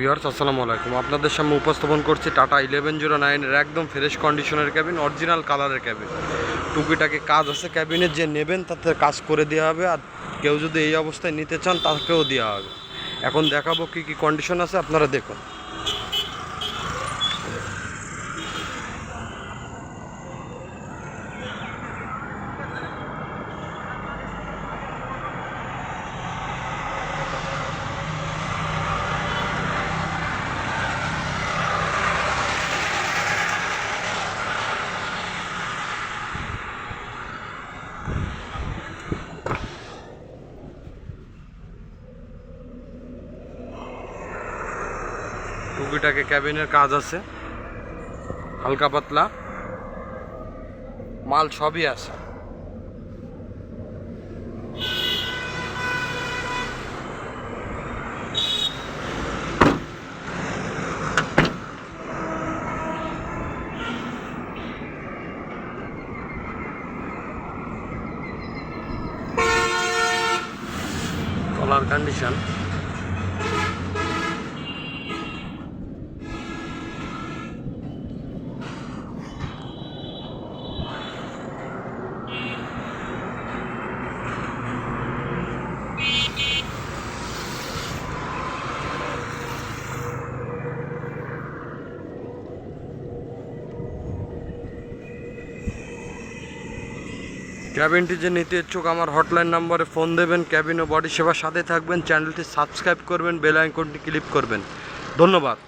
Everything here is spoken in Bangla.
ভিওর্স আসসালামু আলাইকুম। আপনাদের সামনে উপস্থাপন করছি টাটা ইলেভেন জিরো নাইনের একদম ফ্রেশ কন্ডিশনের ক্যাবিন অরিজিনাল কালারের ক্যাবিন টুপিটাকে কাজ আছে ক্যাবিনের যে নেবেন তাতে কাজ করে দেওয়া হবে আর কেউ যদি এই অবস্থায় নিতে চান, তাকেও দেওয়া হবে। এখন দেখাবো কি কি কন্ডিশন আছে, আপনারা দেখুন। টুকিটাকে ক্যাবিনের কাজ আছে। হালকা পাতলা। মাল সবই আছে। কলার কন্ডিশন ক্যাবিনটি যে নিতে ইচ্ছুক আমার হটলাইন নম্বরে ফোন দেবেন, ক্যাবিন ও বডি সেবার সাথে থাকবেন, চ্যানেলটি সাবস্ক্রাইব করবেন, বেল আইকনটি ক্লিক করবেন। ধন্যবাদ।